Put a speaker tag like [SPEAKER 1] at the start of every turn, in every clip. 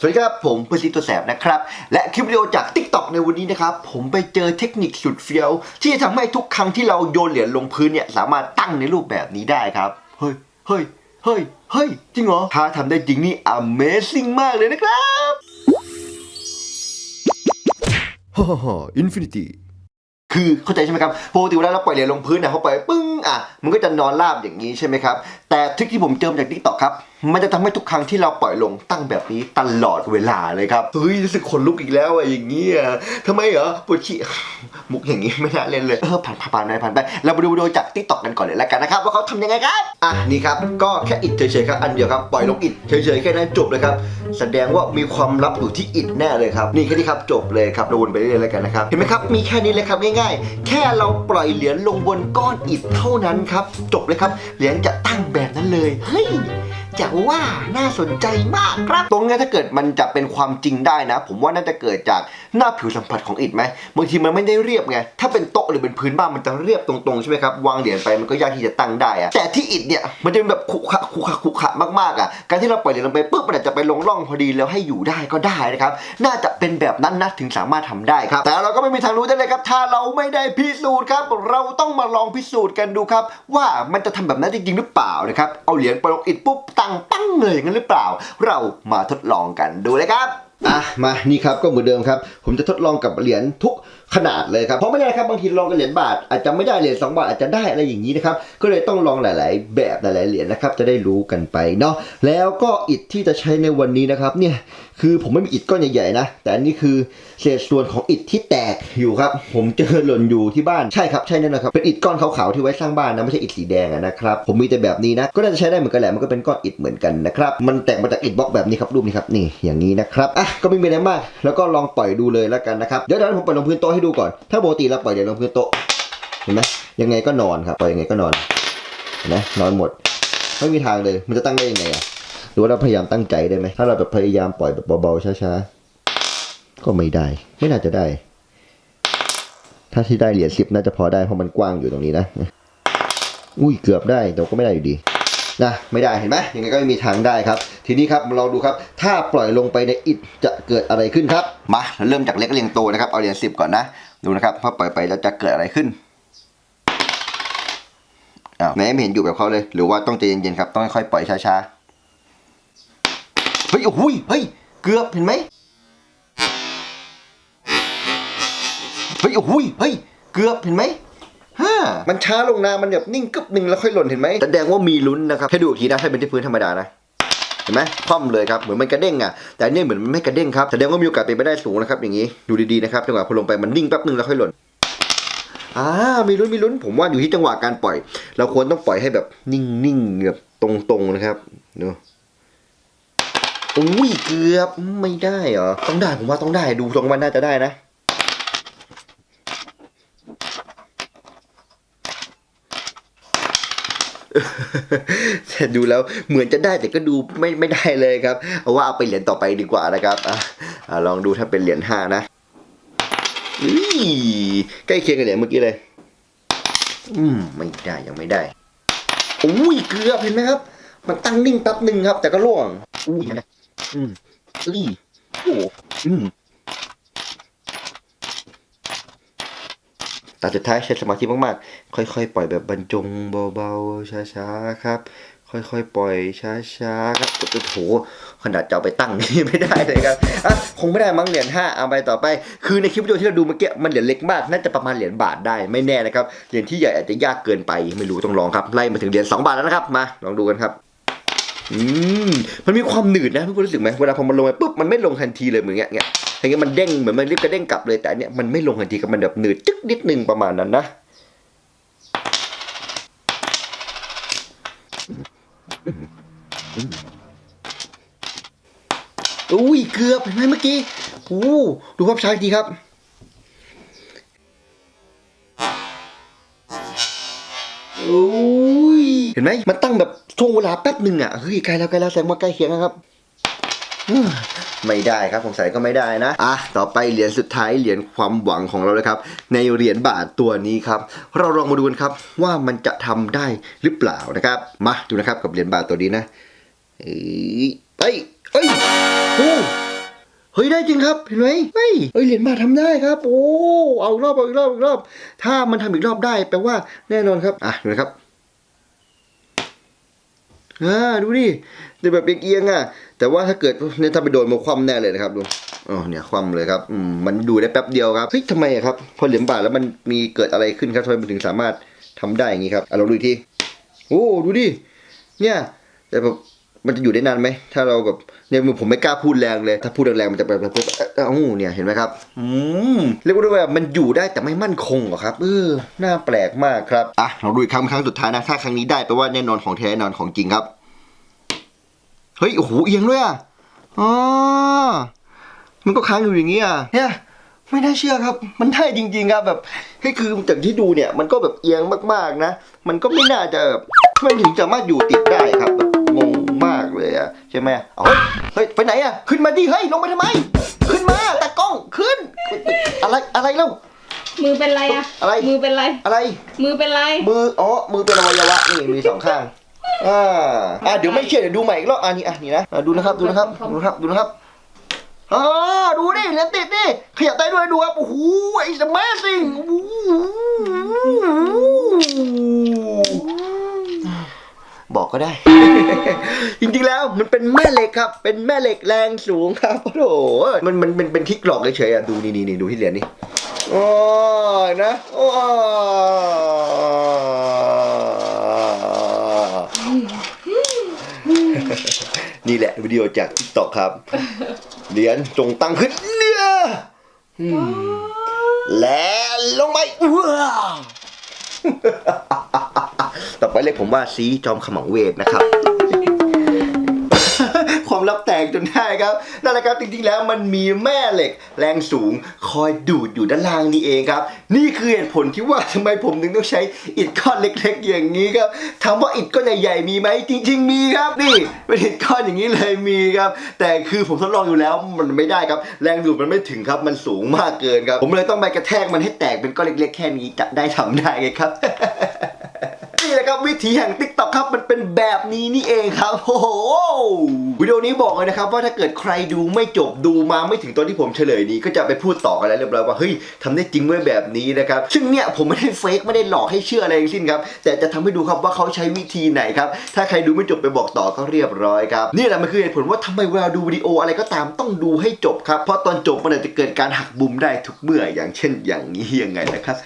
[SPEAKER 1] สวัสดีครับ ผมเพื่อนซีตัวแสบนะครับ และคลิปวิดีโอจาก Tik t o อกในวันนี้นะครับ ผมไปเจอเทคนิคสุดเฟี้ยว ที่จะทำให้ทุกครั้งที่เราโยนเหรียญลงพื้นเนี่ย สามารถตั้งในรูปแบบนี้ได้ครับ เฮ้ย เฮ้ย เฮ้ย เฮ้ย จริงเหรอ ถ้าทำได้จริงนี่ Amazing มากเลยนะครับฮ่าฮ่าฮ่าอินฟินิตี้ คือเข้าใจใช่ไหมครับปกติเวลาเราปล่อยเหรียญลงพื้นเนี่ยเขาปล่อยปึ้งอะมันก็จะนอนราบอย่างนี้ใช่ไหมครับแต่ทริคที่ผมเจอมาจากทิกตอกครับมันจะทำให้ทุกครั้งที่เราปล่อยลงตั้งแบบนี้ตลอดเวลาเลยครับเฮ้ยรู้สึกขนลุกอีกแล้วอะอย่างนี้อะทำไมเหรอปวดฉี่มุกอย่างนี้ไม่น่าเล่นเลยเออผ่านผ่านไปผ่านไปเราไปดูวิดีโอจากทิกตอกกันก่อนเลยแล้วกันนะครับว่าเขาทำยังไงครับอะนี่ครับก็แค่อิดเฉยๆครับอันเดียวครับปล่อยลงอิดเฉยๆแค่นั้นจบเลยครับแสดงว่ามีความลับอยู่ที่อิดแน่เลยครับ นี่แค่นี้ครับจบเลยครับเราวนไปเรื่อยๆแล้วกันนะครับ เห็นไหมครับ มีแค่นี้เลยครับง่ายๆ แค่เราปล่อยเหรียญลงบนก้อนอิฐเท่านั้นครับ จบเลยครับ เหรียญจะตั้งแบบนั้นเลย เฮ้ย จะว่าน่าสนใจมากครับ ตรงนี้ถ้าเกิดมันจะเป็นความจริงได้นะ ผมว่าน่าจะเกิดจากหน้าผิวสัมผัสของอิฐไหมบางทีมันไม่ได้เรียบไงถ้าเป็นโต๊ะหรือเป็นพื้นบ้านมันจะเรียบตรงๆใช่ไหมครับวางเหรียญไปมันก็ยากที่จะตั้งได้อะแต่ที่อิฐเนี่ยมันจะเป็นแบบขุขะขุขะขุขะมากๆอะการที่เราปล่อยเหรียญลงไปปุ๊บมันอาจจะไปลงร่องพอดีแล้วให้อยู่ได้ก็ได้นะครับน่าจะเป็นแบบนั้นนะถึงสามารถทำได้ครับ แต่เราก็ไม่มีทางรู้ได้เลยครับ ถ้าเราไม่ได้พิสูจน์ครับ เราต้องมาลองพิสูจน์กันดูครับ ว่ามันจะทำแบบนั้นจริงๆหรือเปล่านะครับเอาเหรียญไปลงอิฐปุ๊บตัังปั้งเลยงั้นหรือเปล่า เรามาทดลองกันดูเลยครับอะมานี่ครับก็เหมือนเดิมครับ ผมจะทดลองกับเหรียญทุก ขนาดเลยครับเพราะไม่ได้ครับบางทีลองกับเหรียญบาทอาจจะไม่ได้เหรียญ2บาทอาจจะได้อะไรอย่างนี้นะครับก็เลยต้องลองหลาย ๆ แบบหลาย ๆ เหรียญนะครับจะได้รู้กันไปเนาะแล้วก็อิฐที่จะใช้ในวันนี้นะครับเนี่ยคือผมไม่มีอิฐก้อนใหญ่ ๆ นะ แต่อันนี้คือเศษส่วนของอิฐที่แตกอยู่ครับ ผมเจอหล่นอยู่ที่บ้านใช่ครับใช่แน่นอนครับเป็นอิฐก้อนขาวๆที่ไว้สร้างบ้านนะไม่ใช่อิฐสีแดงนะครับผมมีแต่แบบนี้นะก็น่าจะใช้ได้เหมือนกันแหละมันก็เป็นก้อนอิฐเหมือนกันนะครับมันแตกมาจากอิฐบล็อกแบบนี้ครับรูปนี้ครับนี่อย่างนี้นะครับอะก็ไม่มีอะไรมาก แล้วก็ลองปล่อยดูเลยแล้วกันนะครับเดี๋ยวเดี๋ยวผมปล่อยลงพื้นโต๊ะให้ดูก่อน ถ้าปกติเราปล่อยเดี๋ยวลงพื้นโต๊ะเห็นไหมยังไงก็นอนครับปล่อยยังไงก็นอนเห็นไหมนอนหมดไม่มีทางเลย มันจะตั้งได้ยังไงอะหรือว่าเราพยายามตั้งใจได้ไหมถ้าเราแบบพยายามปล่อยแบบเบาๆช้าๆก็ไม่ได้ ไม่น่าจะได้ ถ้าที่ได้เหรียญสิบน่าจะพอได้เพราะมันกว้างอยู่ตรงนี้นะอุ้ยเกือบได้แต่ก็ไม่ได้อยู่ดีนะไม่ได้เห็นไหมยังไงก็ไม่มีทางได้ครับ ทีนี้ครับลองดูครับ ถ้าปล่อยลงไปในอิฐจะเกิดอะไรขึ้นครับมาเราเริ่มจากเล็กเรียงโตนะครับ เอาเหรียญสิบก่อนนะ ดูนะครับพอปล่อยไปแล้วจะเกิดอะไรขึ้นอ้าวไหนไม่เห็นอยู่แบบเขาเลย หรือว่าต้องใจเย็นๆครับ ต้องค่อยๆปล่อยช้าๆ เฮ้ย โอ้โหยเฮ้ย เกือบเห็นไหมเฮ้ย โอ้โหยเฮ้ย เกือบเห็นไหมฮ่ามันช้าลงนะ มันแบบนิ่งกึบหนึ่งแล้วค่อยหล่นเห็นไหมแสดงว่ามีลุ้นนะครับ ให้ดูอีกทีนะ ถ้าเป็นที่พื้นธรรมดานะ เห็นไหมคว่ำเลยครับเหมือนมันกระเด้งอะแต่อันนี่เหมือนมันไม่กระเด้งครับแสดงว่ามีโอกาสเป็นไปได้สูงนะครับอย่างนี้ดูดีๆนะครับจังหวะพอลงไปมันนิ่งแป๊บหนึ่งแล้วค่อยหล่นอ่ามีลุ้นมีลุ้นผมว่าอยู่ที่จังหวะการปล่อย เราควรต้องปล่อยให้แบบนิ่งๆแบบตรงๆนะครับดูอุ้ยเกือบไม่ได้เหรอต้องได้ผมว่าต้องได้ดูทรงมันน่าจะได้นะ แต่ดูแล้วเหมือนจะได้แต่ก็ดูไม่ไม่ได้เลยครับเอาว่าเอาไปเหรียญต่อไปดีกว่านะครับอะอะลองดูถ้าเป็นเหรียญห้านะอุ้ใกล้เคียงกับเหรียญเมื่อกี้เลย อืมไม่ได้ยังไม่ได้อุ้ยเกือบเห็นไหมครับ มันตั้งนิ่งแป๊บหนึ่งครับ แต่ก็ล่วงอุ้ยเห็นไหมอืมอุ้ยโอ้อืม แต่สุดท้ายใช้สมาธิมากๆ ค่อยๆ ปล่อยแบบบรรจงเบาๆ ช้าๆ ครับ ค่อยๆ ปล่อยช้าๆ ครับโอ้โหขนาดจะเอาไปตั้งนี่ไม่ได้เลยครับอะคงไม่ได้มั้งเหรียญห้าเอาไปต่อไป คือในคลิปวิดีโอที่เราดูเมื่อกี้มันเหรียญเล็กมาก น่าจะประมาณเหรียญบาทได้ไม่แน่นะครับ เหรียญที่ใหญ่อาจจะยากเกินไป ไม่รู้ต้องลองครับ ไล่มาถึงเหรียญสองบาทแล้วนะครับ มาลองดูกันครับอืมมันมีความหนืดนะพี่รู้สึกไหมเวลาพอมันลงไปปุ๊บมันไม่ลงทันทีเลยเหมือนเงี้ย อย่างเงี้ยมันเด้งเหมือนมันรีบกระเด้งกลับเลยแต่เนี้ยมันไม่ลงทันทีกับมันแบบหนืดจึ๊กนิดนึงประมาณนั้นนะอุ้ยเกือบเห็นไหมเมื่อกี้โอ้ดูภาพช้าอีกทีครับโอ้ยเห็นไหมมันตั้งแบบช่วงเวลาแป๊บหนึ่งอะเฮ้ยใกล้แล้วใกล้แล้วแสดงว่าใกล้เคียงนะครับ ไม่ได้ครับสงสัยก็ไม่ได้นะอะต่อไปเหรียญสุดท้ายเหรียญความหวังของเราเลยครับ ในเหรียญบาทตัวนี้ครับ เราลองมาดูกันครับว่ามันจะทำได้หรือเปล่านะครับ มาดูนะครับกับเหรียญบาทตัวนี้นะเอ้ยเอ้ยเอ้ยโอ้เฮ้ยได้จริงครับเห็นไหมเฮ้ยเฮ้ยเหรียญบาททำได้ครับ โอ้เอาอีกรอบเอาอีกรอบเอาอีกรอบ ถ้ามันทำอีกรอบได้แปลว่าแน่นอนครับอะดูนะครับ อ่าดูดิแต่แบบเอียงๆอะ แต่ว่าถ้าเกิดเนี่ยถ้าไปโดนมาคว่ำแน่เลยนะครับดูอ๋อเนี่ยคว่ำเลยครับอืมมันดูได้แป๊บเดียวครับเฮ้ยทำไมอะครับพอเหรียญบาทแล้วมันมีเกิดอะไรขึ้นครับทำไมมันถึงสามารถทำได้อย่างนี้ครับอะลองดูทีโอ้ดูดิเนี่ยแต่แบบ มันจะอยู่ได้นานไหมถ้าเราแบบเนี่ยผมไม่กล้าพูดแรงเลย ถ้าพูดแรงๆมันจะแบบแบบเอ้าเนี่ยเห็นไหมครับอืมเรียกว่าแบบมันอยู่ได้แต่ไม่มั่นคงเหรอครับเออน่าแปลกมากครับอะลองดูอีกครั้งครั้งสุดท้ายนะถ้าครั้งนี้ได้แปลว่าแน่นอนของแท้แน่นอนของจริงครับเฮ้ยโอ้โหเอียงด้วยอะอ๋อมันก็ค้างอยู่อย่างนี้อะเนี่ยไม่น่าเชื่อครับ มันได้จริงๆครับแบบเฮ้ยคือจากที่ดูเนี่ย มันก็แบบเอียงมากๆนะ มันก็ไม่น่าจะแบบมันถึงจะสามารถอยู่ติดได้ครับ อะใช่ไหมเอาเฮ้ยเฮ้ยไปไหนอะขึ้นมาดิเฮ้ยลงมาทำไม ขึ้นมาตากล้องขึ้น อะไรอะไรเล่า
[SPEAKER 2] มือเป็นไรอะ
[SPEAKER 1] อะไร
[SPEAKER 2] มือเป็นไร
[SPEAKER 1] อะไร
[SPEAKER 2] มือเป็นไร
[SPEAKER 1] มืออ๋อมือเป็นอวัยวะนี่มีสองข้างอ่าอ่าเดี๋ยวไม่เชื่อเดี๋ยวดูใหม่อีกรอบอ่านี่อะนี่นะอะดูนะครับดูนะครับดูนะครับดูนะครับอ่าดูดิเหรียญติดดิขยับได้ด้วยดูครับโอ้โหไอ้สมาสิงโอ้โห บอกก็ได้ จริงๆแล้วมันเป็นแม่เหล็กครับ เป็นแม่เหล็กแรงสูงครับโอ้โหมันมันเป็นเป็นทิกหลอกเฉยๆอะดูนี่นี่นี่ดูที่เหรียญนี่โอ้ยนะโอ้นี่แหละวิดีโอจาก TikTok ครับ เหรียญจงตั้งขึ้นเนี่ยอืมและลงไปว้า วต่อไปเรียกผมว่าซีจอมขมังเวทนะครับ ความลับแตกจนได้ครับนั่นแหละครับจริงๆแล้วมันมีแม่เหล็กแรงสูงคอยดูดอยู่ด้านล่างนี่เองครับ นี่คือเหตุผลที่ว่าทำไมผมถึงต้องใช้อิฐก้อนเล็ก ๆ อย่างนี้ครับถามว่าอิฐก้อนใหญ่ๆมีไหมจริง ๆ มีครับนี่เป็นอิฐก้อนอย่างนี้เลยมีครับ แต่คือผมทดลองอยู่แล้วมันไม่ได้ครับ แรงดูดมันไม่ถึงครับมันสูงมากเกินครับ ผมเลยต้องไปกระแทกมันให้แตกเป็นก้อนเล็ก ๆ แค่นี้จะได้ทำได้ไงครับ ครับวิธีแห่งติ๊กต็อกครับมันเป็นแบบนี้นี่เองครับโอ้โหวิดีโอนี้บอกเลยนะครับว่าถ้าเกิดใครดูไม่จบดูมาไม่ถึงตอนที่ผมเฉลยนี้ก็จะไปพูดต่อกันแล้วเรียบร้อยว่าเฮ้ยทำได้จริงเมื่อแบบนี้นะครับซึ่งเนี่ยผมไม่ได้เฟกไม่ได้หลอกให้เชื่ออะไรทั้งสิ้นครับแต่จะทำให้ดูครับว่าเขาใช้วิธีไหนครับถ้าใครดูไม่จบไปบอกต่อก็เรียบร้อยครับนี่แหละมันคือเหตุผลว่าทำไมเวลาดูวิดีโออะไรก็ตามต้องดูให้จบครับเพราะตอนจบมันอาจจะเกิดการหักบุมได้ทุกเมื่ออย่างเช่น อย่างนี้ยังไงนะครับ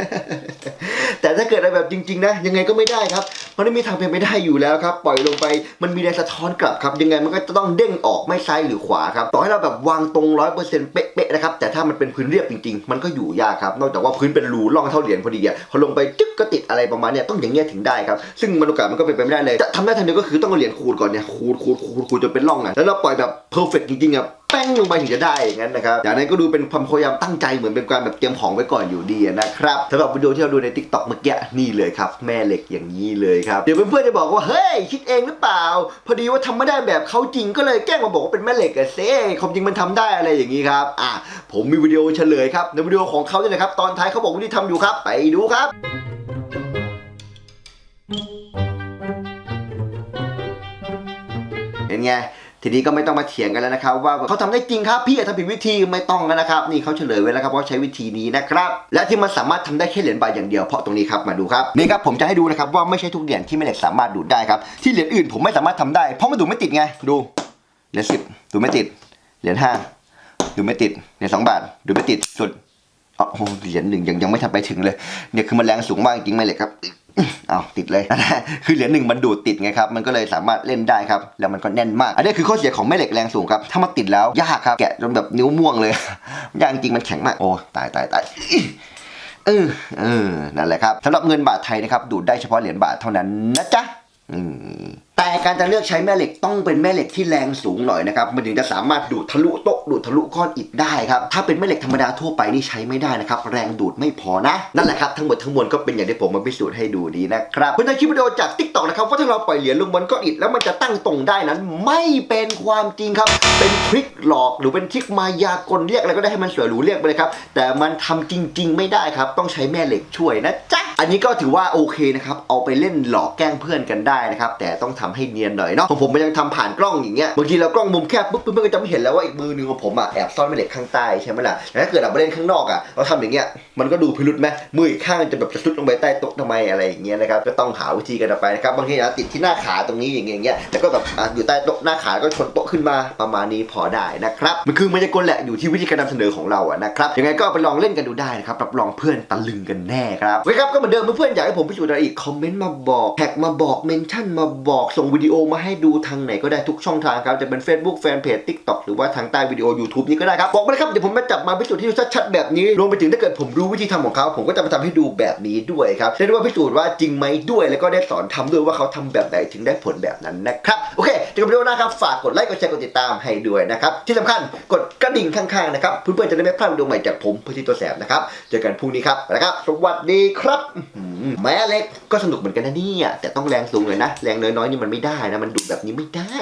[SPEAKER 1] แต่ถ้าเกิดอะไรแบบจริง ๆ นะ ยังไงก็ไม่ได้ครับ เพราะนี่มีทางเป็นไม่ได้อยู่แล้วครับ ปล่อยลงไปมันมีแรงสะท้อนกลับครับ ยังไงมันก็จะต้องเด้งออกไม่ซ้ายหรือขวาครับ ต่อให้เราแบบวางตรงร้อยเปอร์เซ็นต์เป๊ะๆนะครับ แต่ถ้ามันเป็นพื้นเรียบจริงๆ มันก็อยู่ยากครับ นอกจากว่าพื้นเป็นรูร่องเท่าเหรียญพอดีอะพอลงไปจึ๊กก็ติดอะไรประมาณเนี้ยต้องอย่างเงี้ยถึงได้ครับ ซึ่งมันโอกาสมันก็เป็นไปไม่ได้เลย จะทำได้ทางเดียวก็คือต้องเอาเหรียญขูดก่อนเนี่ยขูดขูดขูดขูดจนเป็นร่องอะแล้วเราปล่อยแบบเพอร์เฟกจริงๆอะ แป้งลงไปถึงจะได้อย่างนั้นนะครับอย่างนั้นก็ดูเป็นความพยายามตั้งใจเหมือนเป็นการแบบเตรียมของไว้ก่อนอยู่ดีนะครับสำหรับวิดีโอที่เราดูใน t ิ k t o k เมื่อกี้นี่เลยครับ แม่เหล็กอย่างนี้เลยครับเดี๋ยวเพื่อนๆจะบอกว่าเฮ้ยคิดเองหรือเปล่า พอดีว่าทำไม่ได้แบบเขาจริงก็เลยแกล้งมาบอกว่าเป็นแม่เหล็กอะเซ่ความจริงมันทำได้อะไรอย่างนี้ครับอะผมมีวิดีโอเฉลยครับในวิดีโอของเขาเนี่ยนะครับตอนท้ายเขาบอกวิธีทำอยู่ครับ ไปดูครับเป็นไง ทีนี้ก็ไม่ต้องมาเถียงกันแล้วนะครับ ว่าเขาทำได้จริงครับพี่อย่าทำผิดวิธีไม่ต้องแล้วนะครับนี่เขาเฉลยไว้แล้วครับว่าใช้วิธีนี้นะครับและที่มันสามารถทำได้แค่เหรียญบาทอย่างเดียวเพราะตรงนี้ครับมาดูครับนี่ครับผมจะให้ดูนะครับว่าไม่ใช่ทุกเหรียญที่แม่เหล็กสามารถดูดได้ครับที่เหรียญอื่นผมไม่สามารถทำได้ เพราะมันดูดไม่ติดไงดูเหรียญสิบดูไม่ติดเหรียญห้าดูไม่ติดเหรียญสองบาทดูไม่ติดสุดอ๋อโอ้โหเหรียญหนึ่งยังยังไม่ทันไปถึงเลยเนี่ยคือมันแรงสูงมากจริงแม่เหล็กครับ เอาติดเลยนะคือเหรียญหนึ่งมันดูดติดไงครับ มันก็เลยสามารถเล่นได้ครับ แล้วมันก็แน่นมาก อันนี้คือข้อเสียของแม่เหล็กแรงสูงครับ ถ้ามันติดแล้วยากครับ แกะจนแบบนิ้วม่วงเลย ยากจริงมันแข็งมาก โอ้ ตายตายตายเออเออ นั่นแหละครับสำหรับเงินบาทไทยนะครับ ดูดได้เฉพาะเหรียญบาทเท่านั้นนะจ๊ะ อืม แต่การจะเลือกใช้แม่เหล็กต้องเป็นแม่เหล็กที่แรงสูงหน่อยนะครับมันถึงจะสามารถดูดทะลุโต๊ะดูดทะลุก้อนอิฐได้ครับถ้าเป็นแม่เหล็กธรรมดาทั่วไปนี่ใช้ไม่ได้นะครับแรงดูดไม่พอนะนั่นแหละครับทั้งหมดทั้งมวลก็เป็นอย่างที่ผมมาพิสูจน์ให้ดูดีนะครับเพื่อนๆคลิปวิดีโอจากทิกตอกนะครับว่าถ้าเราปล่อยเหรียญลงบนก้อนอิฐแล้วมันจะตั้งตรงได้นั้น ไม่เป็นความจริงครับ เป็นทริคหลอกหรือเป็นทริคมายากลเรียกอะไรก็ได้ให้มันสวยหรูเรียกไปเลยครับแต่มันทำจริง ๆ ไม่ได้ครับ ต้องใช้แม่เหล็กช่วยนะจ๊ะอันนี้ก็ถือว่าโอเคนะครับเอาไปเล่นหลอกแกล้งเพื่อนกันได้นะครับแต่ต้องทำให้เนียนหน่อยเนาะของผมมันยังทำผ่านกล้องอย่างเงี้ยบางทีเรากล้องมุมแคบปุ๊บเพื่อนก็จะไม่เห็นแล้วว่าอีกมือหนึงของผมอะแอบซ่อนแม่เหล็กข้างใต้ใช่ไหมล่ะแต่ถ้าเกิดเราไปเล่นข้างนอกอะเราทำอย่างเงี้ยมันก็ดูพิรุษไหมมืออีกข้างจะแบบจะซุดลงไปใต้โต๊ะทำไมอะไรอย่างเงี้ยนะครับก็ต้องหาวิธีกันไปนะครับบางทีอาจจะติดที่หน้าขาตรงนี้อย่างเงี้ยอย่ก็แบบออยู่ใต้โต๊ะหน้าขาก็ชนโต๊ะขึ้นมาประมาณนี้พอได้นะครับมันคือมายากลแหละอยู่ที่วิธีการนำเสนอของเราอะนะครับยังไงก็ไปลองเล่นกันดูได้นะครับรับรองเพื่อนตะลึงกันแน่ครับโอเคครับก็เหมือนเดิมเพื่อนๆอยากให้ผมพิสูจน์อะไรอีกคอมเมนต์มาบอกแท็กมาบอกเมนชั่นมาบอกส่งวิดีโอมาให้ดูทางไหนก็ได้ทุกช่องทางครับ จะเป็น Facebook แฟนเพจ TikTok หรือว่าทางใต้วิดีโอ YouTube นี้ก็ได้ครับ บอกมาเลยครับ เดี๋ยวผมมาจับมาพิสูจน์ที่ดูชัดๆแบบนี้ รวมไปถึงถ้าเกิดผมรู้วิธีทำของเขา ผมก็จะมาทำให้ดูแบบนี้ด้วยครับได้รู้ว่าพิสูจน์ว่าจริงไหมด้วย แล้วก็ได้สอนทำด้วยว่าเขาทำแบบไหนถึงได้ผลแบบนั้นนะครับ โอเคเจอกันวิดีโอหน้าครับ ฝากกดไลค์ กดแชร์ กดติดตามให้ด้วยนะครับ ที่สำคัญกดกระดิ่งข้างๆนะครับ เพื่อนๆจะได้ไม่พลาดวิดีโอใหม่จากผมเพื่อที่ตัวแสบนะครับ เจอกันพรุ่งนี้ครับไปแล้วครับ สวัสดีครับอื้อหือแม่เล็กก็สนุกเหมือนกันนะเนี่ย แต่ต้องแรงสูงเลยนะ แรงน้อยๆนี่มันไม่ได้นะ มันดุแบบนี้ไม่ได้